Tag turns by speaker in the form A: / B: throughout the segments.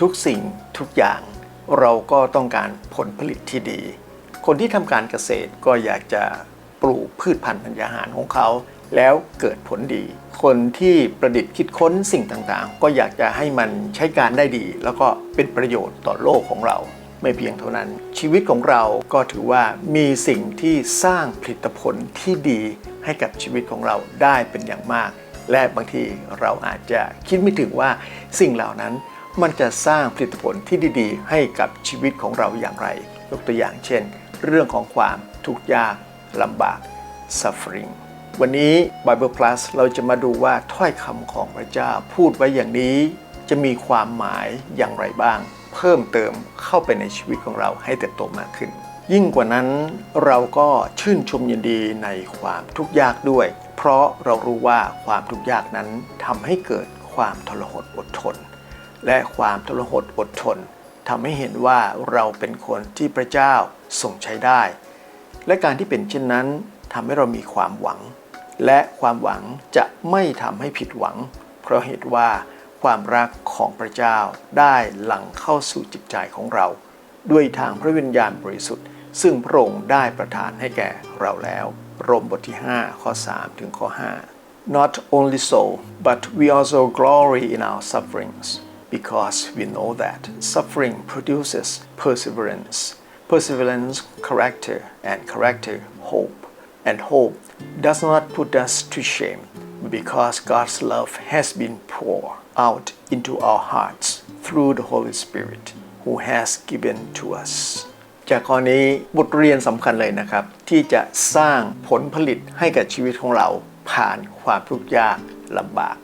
A: ทุกสิ่งทุกอย่างเราก็ต้องการผลผลิตที่ดี คนที่ทำการเกษตรก็อยากจะปลูกพืชพันธุ์ธัญญาหารของเขา แล้วเกิดผลดี คนที่ประดิษฐ์คิดค้นสิ่งต่างๆ ก็อยากจะให้มันใช้การได้ดี แล้วก็เป็นประโยชน์ต่อโลกของเรา ไม่เพียงเท่านั้น ชีวิตของเราก็ถือว่ามีสิ่งที่สร้างผลิตผลที่ดีให้กับชีวิตของเราได้เป็นอย่างมาก และบางทีเราอาจจะคิดไม่ถึงว่าสิ่งเหล่านั้น มันจะสร้างผลิตผลที่ดีๆ ให้กับชีวิตของเราอย่างไร ยกตัวอย่างเช่น เรื่องของความทุกข์ยากลำบาก suffering วันนี้ Bible Plus เราจะมาดูว่าถ้อยคำของพระเจ้าพูดไว้อย่างนี้ จะมีความหมายอย่างไรบ้าง เพิ่มเติมเข้าไปในชีวิตของเราให้เติบโตมากขึ้น ยิ่งกว่านั้นเราก็ชื่นชมยินดีในความทุกข์ยากด้วย เพราะเรารู้ว่าความทุกข์ยากนั้นทำให้เกิดความทรหดอดทน และความทรหดอดทนทำให้เห็นว่าเราเป็นคนที่พระเจ้าทรงใช้ได้ และการที่เป็นเช่นนั้นทำให้เรามีความหวัง และความหวังจะไม่ทำให้ผิดหวัง เพราะเหตุว่าความรักของพระเจ้าได้หลั่งเข้าสู่จิตใจของเรา ด้วยทางพระวิญญาณบริสุทธิ์ ซึ่งพระองค์ได้ประทานให้แก่เราแล้ว รมบทที่ 5 ข้อ 3 ถึงข้อ 5 Not only so but we also glory in our sufferings because we know that suffering produces perseverance perseverance character and character hope and hope does not put us to shame because God's love has been poured out into our hearts through the Holy Spirit who has given to us จากข้อนี้บทเรียนสำคัญเลยนะครับ ที่จะสร้างผลผลิตให้กับชีวิตของเราผ่านความทุกข์ยากลำบาก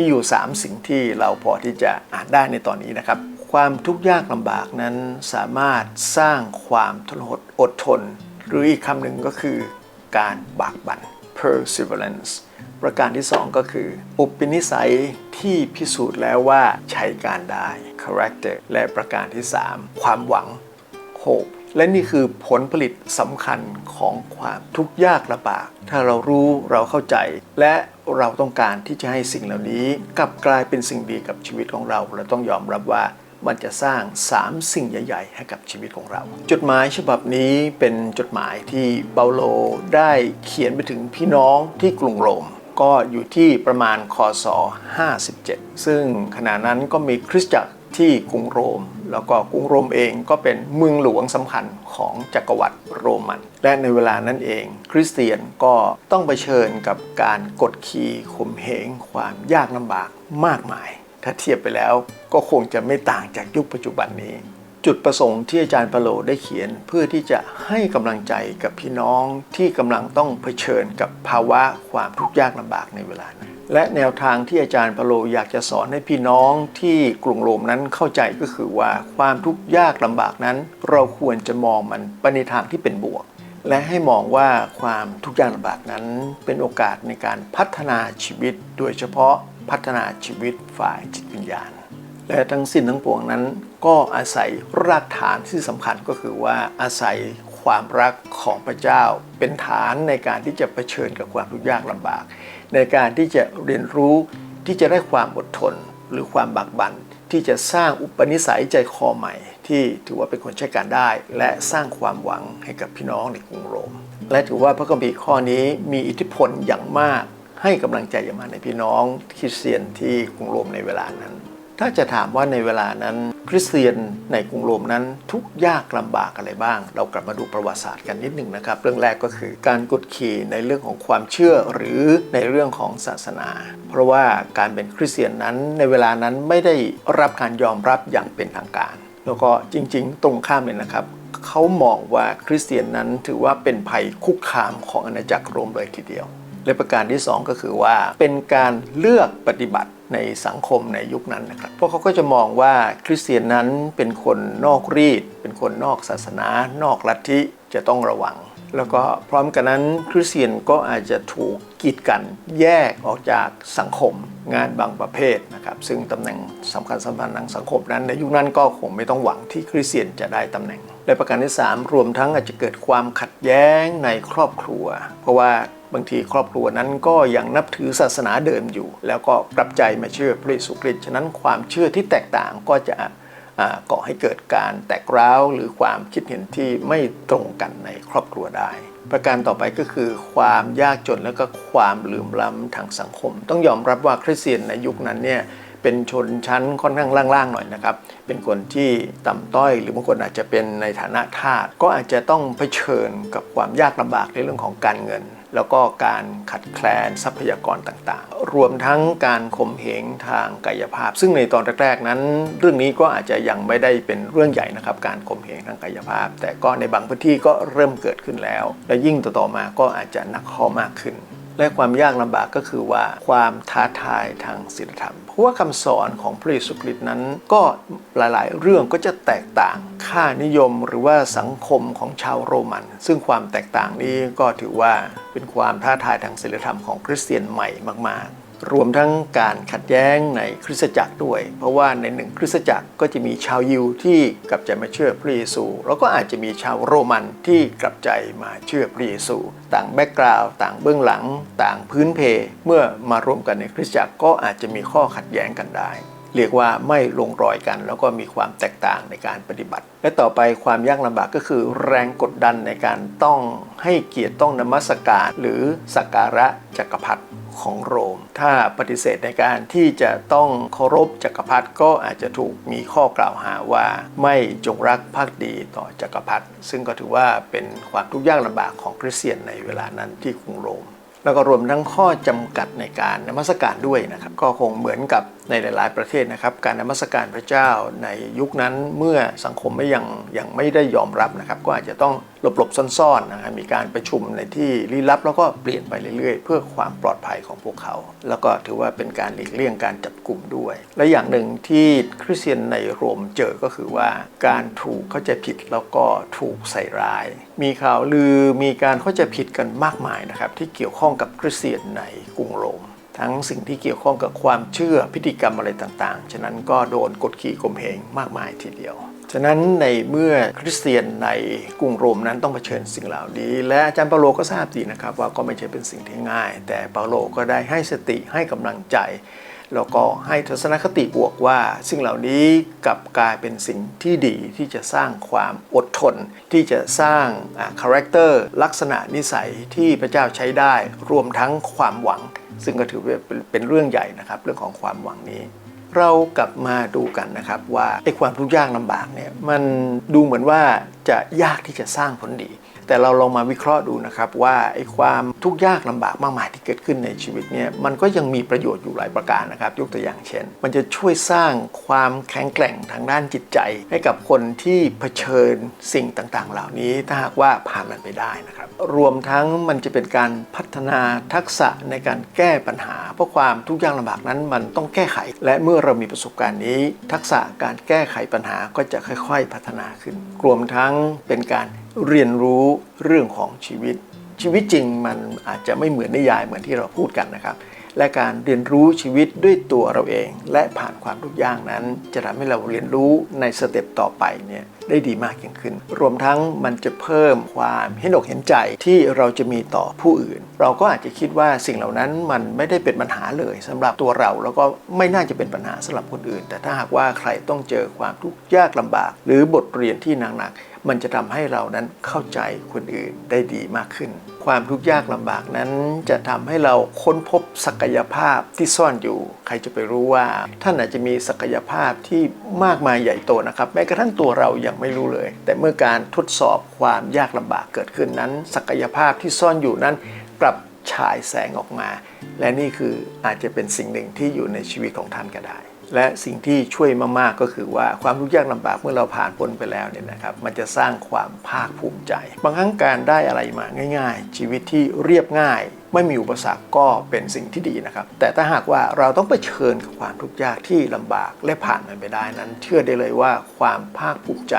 A: มีอยู่ 3 สิ่งที่เราพอที่จะอ่านได้ในตอนนี้นะครับ ความทุกข์ยากลำบากนั้นสามารถสร้างความทนหดอดทน หรืออีกคำหนึ่งก็คือการบากบั่น perseverance ประการที่ 2 ก็คือ อุปนิสัยที่พิสูจน์แล้วว่าใช้การได้ character และประการที่ 3 ความหวัง hope และนี่คือผลผลิตสำคัญของความทุกข์ยากลำบาก ถ้าเรารู้เราเข้าใจ และเราต้องการที่จะให้สิ่งเหล่านี้กลับกลายเป็นสิ่งดีกับชีวิตของเรา เราต้องยอมรับว่ามันจะสร้าง 3 สิ่งใหญ่ ๆ ให้กับชีวิตของเรา จดหมายฉบับนี้เป็นจดหมายที่เปาโลได้เขียนไปถึงพี่น้องที่กรุงโรม ก็อยู่ที่ประมาณคศ 57 ซึ่งขณะนั้นก็มีคริสตจักรที่กรุงโรม แล้วก็กรุงโรมเองก็เป็นเมืองหลวงสำคัญของจักรวรรดิโรมัน และในเวลานั้นเอง คริสเตียนก็ต้องเผชิญกับการกดขี่ข่มเหงความยากลำบากมากมาย ถ้าเทียบไปแล้วก็คงจะไม่ต่างจากยุคปัจจุบันนี้ จุดประสงค์ที่อาจารย์เปโลได้เขียนเพื่อที่จะให้กำลังใจกับพี่น้องที่กำลังต้องเผชิญกับภาวะความทุกข์ยากลำบากในเวลานั้น และแนวทางที่อาจารย์ปโลอยากจะสอนให้พี่น้องที่กรุงโรมนั้นเข้าใจก็คือว่าความทุกข์ยากลำบากนั้น เราควรจะมองมันไปในทางที่เป็นบวก และให้มองว่าความทุกข์ยากลำบากนั้น เป็นโอกาสในการพัฒนาชีวิต โดยเฉพาะพัฒนาชีวิตฝ่ายจิตวิญญาณ และทั้งสิ้นทั้งปวงนั้น ก็อาศัยรากฐานที่สำคัญก็คือว่าอาศัยความรักของพระเจ้า เป็นฐานในการที่จะเผชิญกับความทุกข์ยากลำบาก ในการที่จะเรียนรู้ที่จะได้ความอดทน หรือความบักบัน่นที่จะสร้างอุปนิสัยใจคอใหม่ ที่ถือว่าเป็นคนใช้การได้ และสร้างความหวังให้กับพี่น้องในกรุงโรม และถือว่าพระคัมภีร์ข้อนี้มีอิทธิพลอย่างมากให้กำลังใจอย่างมากในพี่น้องคริสเตียนที่กรุงโรมในเวลานั้น ถ้าจะถามว่าในเวลานั้น คริสเตียนในกรุงโรมนั้นทุกยากลำบากอะไรบ้าง เรากลับมาดูประวัติศาสตร์กันนิดหนึ่งนะครับ เรื่องแรกก็คือการกดขี่ในเรื่องของความเชื่อหรือในเรื่องของศาสนา เพราะว่าการเป็นคริสเตียนนั้นในเวลานั้นไม่ได้รับการยอมรับอย่างเป็นทางการ แล้วก็จริงๆ ตรงข้ามเลยนะครับเขามองว่าคริสเตียนนั้นถือว่าเป็นภัยคุกคามของอาณาจักรโรมเลยทีเดียว และประการที่ 2 ก็คือว่าเป็นการเลือกปฏิบัติ ในสังคมในยุคนั้นนะครับเพราะเขาก็จะมองว่าคริสเตียนนั้นเป็นคนนอกรีด เป็นคนนอกศาสนา นอกลัทธิจะต้องระวัง แล้วก็พร้อมกันนั้นคริสเตียนก็อาจจะถูกกีดกันแยกออกจากสังคมงานบางประเภทนะครับ ซึ่งตำแหน่งสำคัญสำคัญทางสังคมนั้น ในยุคนั้นก็คงไม่ต้องหวังที่คริสเตียนจะได้ตำแหน่งและประการที่ 3 รวมทั้งอาจจะเกิดความขัดแย้งในครอบครัว เพราะว่า บางทีครอบครัวนั้นก็ยังนับถือศาสนาเดิมอยู่ แล้วก็กลับใจมาเชื่อพระเยซูคริสต์ฉะนั้นความเชื่อที่แตกต่างก็จะก่อให้เกิดการแตกร้าวหรือความคิดเห็นที่ไม่ตรงกันในครอบครัวได้ ประการต่อไปก็คือ ความยากจนและก็ความลืมล้ำทางสังคม ต้องยอมรับว่าคริสเตียนในยุคนั้นเนี่ยเป็นชนชั้นค่อนข้างล่างๆหน่อยนะครับ เป็นคนที่ต่ำต้อยหรือบางคนอาจจะเป็นในฐานะทาสก็อาจจะต้องเผชิญกับความยากลำบากในเรื่องของการเงิน แล้วก็การขัดแคลนทรัพยากรต่างๆ รวมทั้งการข่มเหงทางกายภาพ ซึ่งในตอนแรกๆนั้น เรื่องนี้ก็อาจจะยังไม่ได้เป็นเรื่องใหญ่นะครับ การข่มเหงทางกายภาพ แต่ก็ในบางพื้นที่ก็เริ่มเกิดขึ้นแล้ว และยิ่งต่อๆมาก็อาจจะหนักข้อมากขึ้น และความยากลำบากก็คือว่าความท้าทายทางศีลธรรม เพราะว่าคำสอนของพระเยซูคริสต์นั้น ก็หลายๆ เรื่องก็จะแตกต่าง ค่านิยมหรือว่าสังคมของชาวโรมัน ซึ่งความแตกต่างนี้ก็ถือว่าเป็นความท้าทายทางศีลธรรมของคริสเตียนใหม่มาก ๆ รวมทั้งการขัดแย้งในคริสตจักรด้วย เพราะว่าในหนึ่งคริสตจักรก็จะมีชาวยิวที่กลับใจมาเชื่อพระเยซู แล้วก็อาจจะมีชาวโรมันที่กลับใจมาเชื่อพระเยซู ต่างแบ็กกราวด์ต่างเบื้องหลัง ต่างพื้นเพ เมื่อมารวมกันในคริสตจักรก็อาจจะมีข้อขัดแย้งกันได้เรียกว่าไม่ลงรอยกัน แล้วก็มีความแตกต่างในการปฏิบัติ และต่อไปความยากลำบากก็คือ แรงกดดันในการต้องให้เกียรติต้องนมัสการ หรือสักการะจักรพรรดิ ของโรม ถ้าปฏิเสธในการที่จะต้องเคารพจักรพรรดิก็อาจจะถูกมีข้อกล่าวหาว่า ไม่จงรักภักดีต่อจักรพรรดิซึ่งก็ถือว่าเป็นความทุกข์ยากลำบากของคริสเตียนในเวลานั้นที่กรุงโรมแล้วก็รวมทั้งข้อจำกัดในการนมัสการด้วยนะครับ ก็คงเหมือนกับ ในหลาย ๆ ประเทศนะครับ การนมัสการพระเจ้าในยุคนั้นเมื่อสังคมไม่ยังยังไม่ได้ยอมรับนะครับ ก็อาจจะต้องหลบ ๆ ซ่อน ๆ นะครับมีการประชุมในที่ลี้ลับ แล้วก็เปลี่ยนไปเรื่อย ๆ เพื่อความปลอดภัยของพวกเขา แล้วก็ถือว่าเป็นการหลีกเลี่ยงการจับกลุ่มด้วย และอย่างหนึ่งที่คริสเตียนในโรมเจอก็คือว่าการถูกเข้าใจผิดแล้วก็ถูกใส่ร้าย มีข่าวลือมีการเข้าใจผิดกันมากมายนะครับที่เกี่ยวข้องกับคริสเตียนในกรุงโรม ทั้งสิ่งที่เกี่ยวข้องกับความเชื่อพิธีกรรมอะไรต่างๆ ฉะนั้นก็โดนกดขี่ข่มเหงมากมายทีเดียว ฉะนั้นในเมื่อคริสเตียนในกรุงโรมนั้นต้องเผชิญสิ่งเหล่านี้ และอาจารย์เปาโลก็ทราบดีนะครับว่าก็ไม่ใช่เป็นสิ่งที่ง่าย แต่เปาโลก็ได้ให้สติให้กำลังใจ แล้วก็ให้ทัศนคติบวกว่า สิ่งเหล่านี้กลับกลายเป็นสิ่งที่ดีที่จะสร้างความอดทน ที่จะสร้างคาแรคเตอร์ลักษณะนิสัยที่พระเจ้าใช้ได้รวมทั้งความหวัง ซึ่งก็ถือว่าเป็นเรื่องใหญ่นะครับ เรื่องของความหวังนี้เรากลับมาดูกันนะครับว่าไอ้ความทุกข์ยากลำบากเนี่ยมันดูเหมือนว่าจะยากที่จะสร้างผลดี แต่เราลองมาวิเคราะห์ดูนะครับว่าไอ้ความทุกข์ยากลำบากมากมายที่เกิดขึ้นในชีวิตเนี่ยมันก็ยังมีประโยชน์อยู่หลายประการนะครับ ยกตัวอย่างเช่น มันจะช่วยสร้างความแข็งแกร่งทางด้านจิตใจ ให้กับคนที่เผชิญสิ่งต่างๆ เหล่านี้ถ้าหากว่าผ่านมันไปได้นะครับ รวมทั้งมันจะเป็นการพัฒนาทักษะในการแก้ปัญหา เพราะความทุกข์ยากลำบากนั้นมันต้องแก้ไข และเมื่อเรามีประสบการณ์นี้ ทักษะการแก้ไขปัญหาก็จะค่อย ๆ พัฒนาขึ้น รวมทั้งเป็นการ เรียนรู้เรื่องของชีวิต ชีวิตจริงมันอาจจะไม่เหมือนนิยายเหมือนที่เราพูดกันนะครับ และการเรียนรู้ชีวิตด้วยตัวเราเอง และผ่านความทุกข์ยากนั้น จะทำให้เราเรียนรู้ในสเต็ปต่อไปเนี่ยได้ดีมากยิ่งขึ้น รวมทั้งมันจะเพิ่มความเห็นอกเห็นใจที่เราจะมีต่อผู้อื่น เราก็อาจจะคิดว่าสิ่งเหล่านั้นมันไม่ได้เป็นปัญหาเลยสำหรับตัวเราแล้วก็ไม่น่าจะเป็นปัญหาสำหรับคนอื่น แต่ถ้าหากว่าใครต้องเจอความทุกข์ยากลำบาก หรือบทเรียนที่หนักๆ มันจะทำให้เรานั้นเข้าใจคนอื่นได้ดีมากขึ้น ความทุกข์ยากลำบากนั้นจะทำให้เราค้นพบศักยภาพที่ซ่อนอยู่ ใครจะไปรู้ว่า ท่านอาจจะมีศักยภาพที่มากมายใหญ่โตนะครับ แม้กระทั่งตัวเรายังไม่รู้เลย แต่เมื่อการทดสอบความยากลำบากเกิดขึ้นนั้น ศักยภาพที่ซ่อนอยู่นั้นกลับฉายแสงออกมา และนี่คืออาจจะเป็นสิ่งหนึ่งที่อยู่ในชีวิตของท่านก็ได้ และสิ่งที่ช่วยมากๆก็คือว่าความทุกข์ยากลำบากเมื่อเราผ่านพ้นไปแล้วเนี่ยนะครับมันจะสร้างความภาคภูมิใจ บางครั้งการได้อะไรมาง่าย ๆ ชีวิตที่เรียบง่าย ไม่มีอุปสรรคก็เป็นสิ่งที่ดีนะครับ แต่ถ้าหากว่าเราต้องเผชิญกับความทุกข์ยากที่ลำบากและผ่านมันไปได้นั้น เชื่อได้เลยว่าความภาคภูมิใจ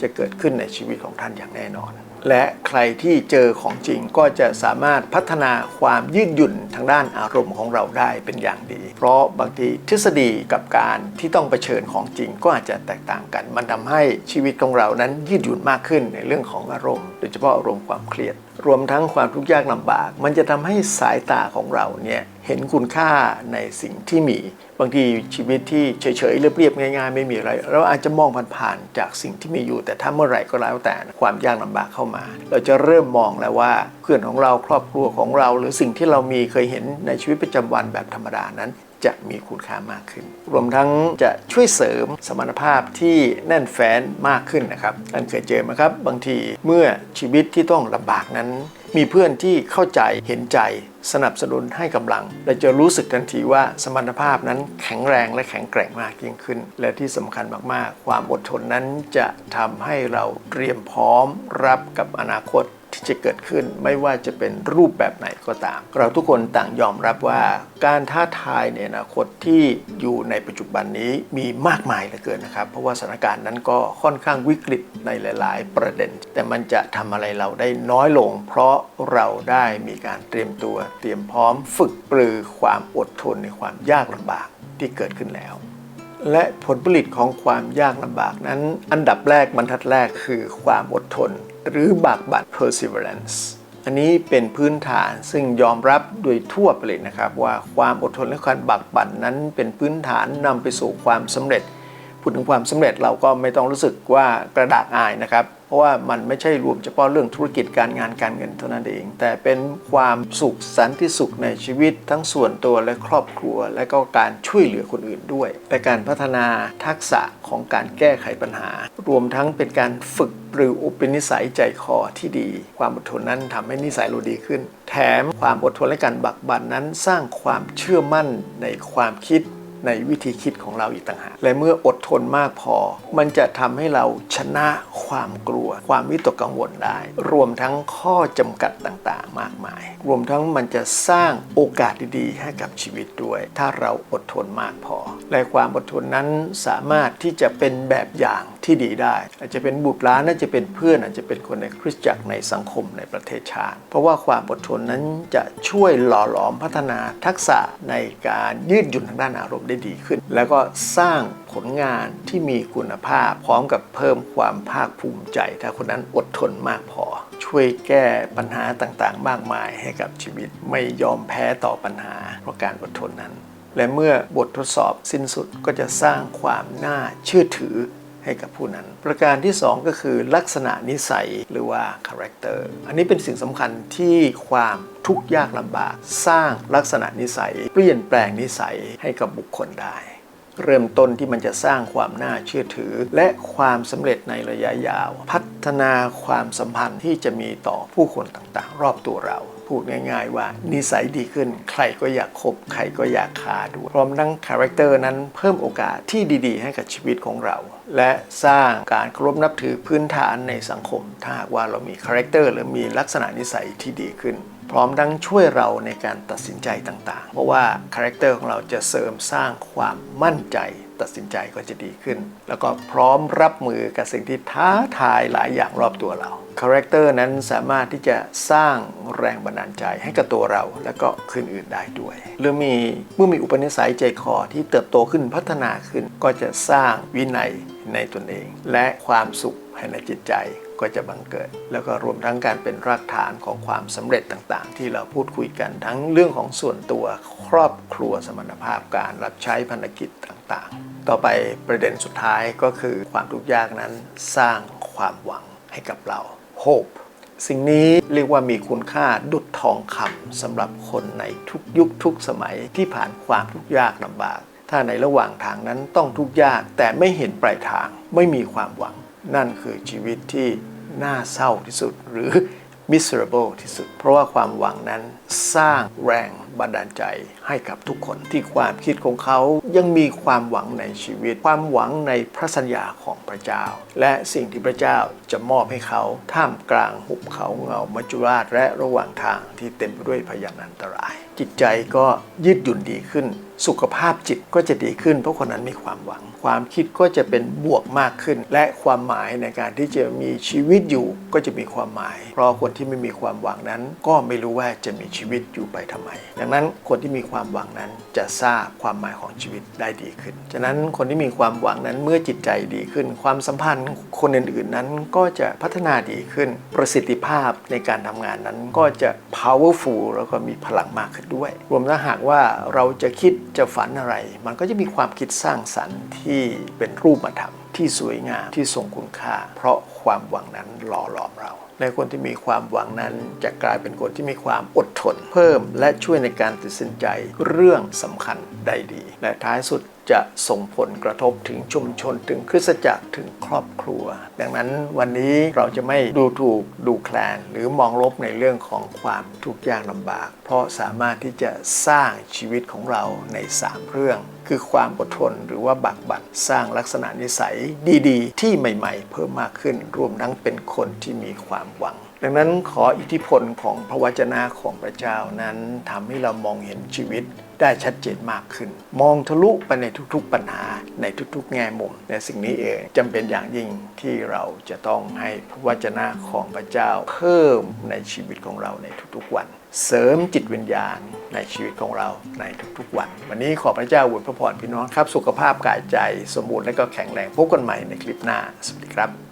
A: จะเกิดขึ้นในชีวิตของท่านอย่างแน่นอน และใครที่เจอของจริงก็จะสามารถพัฒนาความยืดหยุ่นทางด้านอารมณ์ของเราได้เป็นอย่างดี เพราะบางทีทฤษฎีกับการที่ต้องเผชิญของจริงก็อาจจะแตกต่างกัน มันทำให้ชีวิตของเรานั้นยืดหยุ่นมากขึ้นในเรื่องของอารมณ์ โดยเฉพาะอารมณ์ความเครียด รวมทั้งความทุกข์ยากลำบาก มันจะทำให้สายตาของเราเนี่ย เห็นคุณค่าในสิ่งที่มี บางทีชีวิตที่เฉยๆเรียบๆง่ายๆ ไม่มีอะไร เราอาจจะมองผ่านๆจากสิ่งที่มีอยู่ แต่ถ้าเมื่อไหร่ก็แล้วแต่ความยากลำบากเข้ามา เราจะเริ่มมองแล้วว่าเพื่อนของเราครอบครัวของเรา หรือสิ่งที่เรามีเคยเห็นในชีวิตประจำวันแบบธรรมดานั้นจะมีคุณค่ามากขึ้น รวมทั้งจะช่วยเสริมสมรรถภาพที่แน่นแฟ้นมากขึ้นนะครับท่านเคยเจอไหมครับ บางทีเมื่อชีวิตที่ต้องลำบากนั้น มีเพื่อนที่เข้าใจเห็นใจ สนับสนุนให้กำลังเราจะรู้สึกทันทีว่าสมรรถภาพนั้นแข็งแรงและแข็งแกร่งมากยิ่งขึ้น และที่สำคัญมากๆ ความอดทนนั้นจะทำให้เราเตรียมพร้อมรับกับอนาคต ที่จะเกิดขึ้นไม่ว่าจะเป็นรูปแบบไหนก็ตาม เราทุกคนต่างยอมรับว่าการท้าทายในอนาคตที่อยู่ในปัจจุบันนี้มีมากมายเหลือเกินนะครับ เพราะว่าสถานการณ์นั้นก็ค่อนข้างวิกฤตในหลาย ๆ ประเด็น แต่มันจะทำอะไรเราได้น้อยลง เพราะเราได้มีการเตรียมตัว เตรียมพร้อมฝึกปรือความอดทนในความยากลำบากที่เกิดขึ้นแล้วและผลผลิตของความยากลำบากนั้น อันดับแรกบรรทัดแรกคือความอดทน หรือบากบั่น perseverance อันนี้เป็นพื้นฐานซึ่งยอมรับโดยทั่วไปเลยนะครับ ว่าความอดทนและความบากบั่นนั้นเป็นพื้นฐานนำไปสู่ความสำเร็จ พูดถึงความสำเร็จเราก็ไม่ต้องรู้สึกว่ากระดากอายนะครับ ราะว่ามันไม่ใช่รวมเฉพาะเรื่องธุรกิจการงานการเงินเท่านั้นเอง แต่เป็นความสุขสันติสุขในชีวิตทั้งส่วนตัวและครอบครัว และก็การช่วยเหลือคนอื่นด้วยและการพัฒนาทักษะของการแก้ไขปัญหา รวมทั้งเป็นการฝึกหรืออุปนิสัยใจคอที่ดี ความอดทนนั้นทำให้นิสัยเราดีขึ้น แถมความอดทนและการบักบั่นนั้นสร้างความเชื่อมั่นในความคิด ในวิธีคิดของเราอีกต่างหาก และเมื่ออดทนมากพอ มันจะทำให้เราชนะความกลัว ความวิตกกังวลได้ รวมทั้งข้อจำกัดต่างๆ มากมาย รวมทั้งมันจะสร้างโอกาสดีๆ ให้กับชีวิตด้วย ถ้าเราอดทนมากพอ และความอดทนนั้นสามารถที่จะเป็นแบบอย่างที่ดีได้ อาจจะเป็นบุตรหลานอาจจะเป็นเพื่อนอาจจะเป็นคนในคริสตจักรในสังคมในประเทศชาติ เพราะว่าความอดทนนั้นจะช่วยหล่อหลอมพัฒนาทักษะในการยืดหยุ่นทางด้านอารมณ์ได้ดีขึ้น แล้วก็สร้างผลงานที่มีคุณภาพ พร้อมกับเพิ่มความภาคภูมิใจ ถ้าคนนั้นอดทนมากพอ ช่วยแก้ปัญหาต่างๆ มากมายให้กับชีวิตไม่ยอมแพ้ต่อปัญหา เพราะการอดทนนั้นและเมื่อบททดสอบสิ้นสุดก็จะสร้างความน่าเชื่อถือ ให้กับผู้นั้น ประการที่ 2 ก็คือลักษณะนิสัยหรือว่า character อันนี้เป็นสิ่งสำคัญที่ความทุกข์ยากลำบาก สร้างลักษณะนิสัย เปลี่ยนแปลงนิสัยให้กับบุคคลได้ เริ่มต้นที่มันจะสร้างความน่าเชื่อถือ และความสำเร็จในระยะยาว พัฒนาความสัมพันธ์ที่จะมีต่อผู้คนต่างๆ รอบตัวเรา พูดง่าย ๆ ว่านิสัยดีขึ้น ใครก็อยากคบใครก็อยากคาด้วยพร้อมทั้งคาแรคเตอร์นั้นเพิ่มโอกาสที่ดีๆ ให้กับชีวิตของเรา และสร้างการเคารพนับถือพื้นฐานในสังคม ถ้าหากว่าเรามีคาแรคเตอร์หรือมีลักษณะนิสัยที่ดีขึ้นพร้อมทั้งช่วยเราในการตัดสินใจต่างๆ เพราะว่าคาแรคเตอร์ของเราจะเสริมสร้างความมั่นใจ ตัดสินใจก็จะดีขึ้น แล้วก็พร้อมรับมือกับสิ่งที่ท้าทายหลายอย่างรอบตัวเรา คาแรคเตอร์นั้นสามารถที่จะสร้างแรงบันดาลใจให้กับตัวเรา และก็คนอื่นได้ด้วย หรือมีเมื่อมีอุปนิสัยใจคอที่เติบโตขึ้นพัฒนาขึ้น ก็จะสร้างวินัยในตนเอง และความสุขภายในจิตใจก็จะบังเกิด แล้วก็รวมทั้งการเป็นรากฐานของความสำเร็จต่างๆ ที่เราพูดคุยกันทั้งเรื่องของส่วนตัวครอบครัวสมรรถภาพการรับใช้ภารกิจต่างๆ ต่อไปประเด็นสุดท้ายก็คือความทุกข์ยากนั้นสร้างความหวังให้กับเรา hope สิ่งนี้เรียกว่ามีคุณค่าดุจทองคำสำหรับคนในทุกยุคทุกสมัยที่ผ่านความทุกข์ยากลำบาก ถ้าในระหว่างทางนั้นต้องทุกข์ยากแต่ไม่เห็นปลายทางไม่มีความหวัง นั่นคือชีวิตที่น่าเศร้าที่สุดหรือ miserable ที่สุด เพราะว่าความหวังนั้นสร้างแรงบันดาลใจให้กับทุกคนที่ความคิดของเขายังมีความหวังในชีวิต ความหวังในพระสัญญาของพระเจ้า และสิ่งที่พระเจ้าจะมอบให้เขาท่ามกลางหุบเขาเงามัจจุราชและระหว่างทางที่เต็มไปด้วยพยานอันตราย จิตใจก็ยืดหยุ่นดีขึ้น สุขภาพจิตก็จะดีขึ้น เพราะคนนั้นมีความหวัง ความคิดก็จะเป็นบวกมากขึ้น และความหมายในการที่จะมีชีวิตอยู่ก็จะมีความหมาย เพราะคนที่ไม่มีความหวังนั้น ก็ไม่รู้ว่าจะมีชีวิตอยู่ไปทำไม ดังนั้นคนที่มีความหวังนั้นจะทราบความหมายของชีวิตได้ดีขึ้น ฉะนั้นคนที่มีความหวังนั้นเมื่อจิตใจดีขึ้น ความสัมพันธ์คนอื่นๆนั้นก็จะพัฒนาดีขึ้น ประสิทธิภาพในการทำงานนั้นก็จะ powerful แล้วก็มีพลังมากขึ้นด้วย รวมถ้าหากว่าเราจะคิดจะฝันอะไร มันก็จะมีความคิดสร้างสรรค์ที่เป็นรูปธรรมที่สวยงามที่ทรงคุณค่า เพราะความหวังนั้นหล่อหลอมเรา ในคนที่มีความหวังนั้นจะกลายเป็นคนที่มีความอดทน เพิ่มและช่วยในการตัดสินใจเรื่องสำคัญได้ดี และท้ายสุดจะส่งผลกระทบถึงชุมชนถึงคริสตจักรถึงครอบครัว ดังนั้นวันนี้เราจะไม่ดูถูกดูแคลน หรือมองลบในเรื่องของความทุกข์ยากลำบาก เพราะสามารถที่จะสร้างชีวิตของเราใน 3 เรื่อง คือความอดทนหรือว่าบักบั่นสร้างลักษณะนิสัยดีๆ ที่ใหม่ ๆ เพิ่มมากขึ้นรวมทั้งเป็นคนที่มีความหวัง ดังนั้นขออิทธิพลของพระวจนะของพระเจ้านั้นทำให้เรามองเห็นชีวิตได้ชัดเจนมากขึ้น มองทะลุไปในทุกๆปัญหาในทุกๆ แง่มุมและสิ่งนี้เองจำเป็นอย่างยิ่งที่เราจะต้องให้พระวจนะของพระเจ้าเพิ่มในชีวิตของเราในทุกๆวัน เสริมจิตวิญญาณในชีวิตของเราในทุกๆวัน วันนี้ขอพระเจ้าอวยพระพรพี่น้องครับ สุขภาพกายใจสมบูรณ์และก็แข็งแรงพบกันใหม่ในคลิปหน้าสวัสดีครับ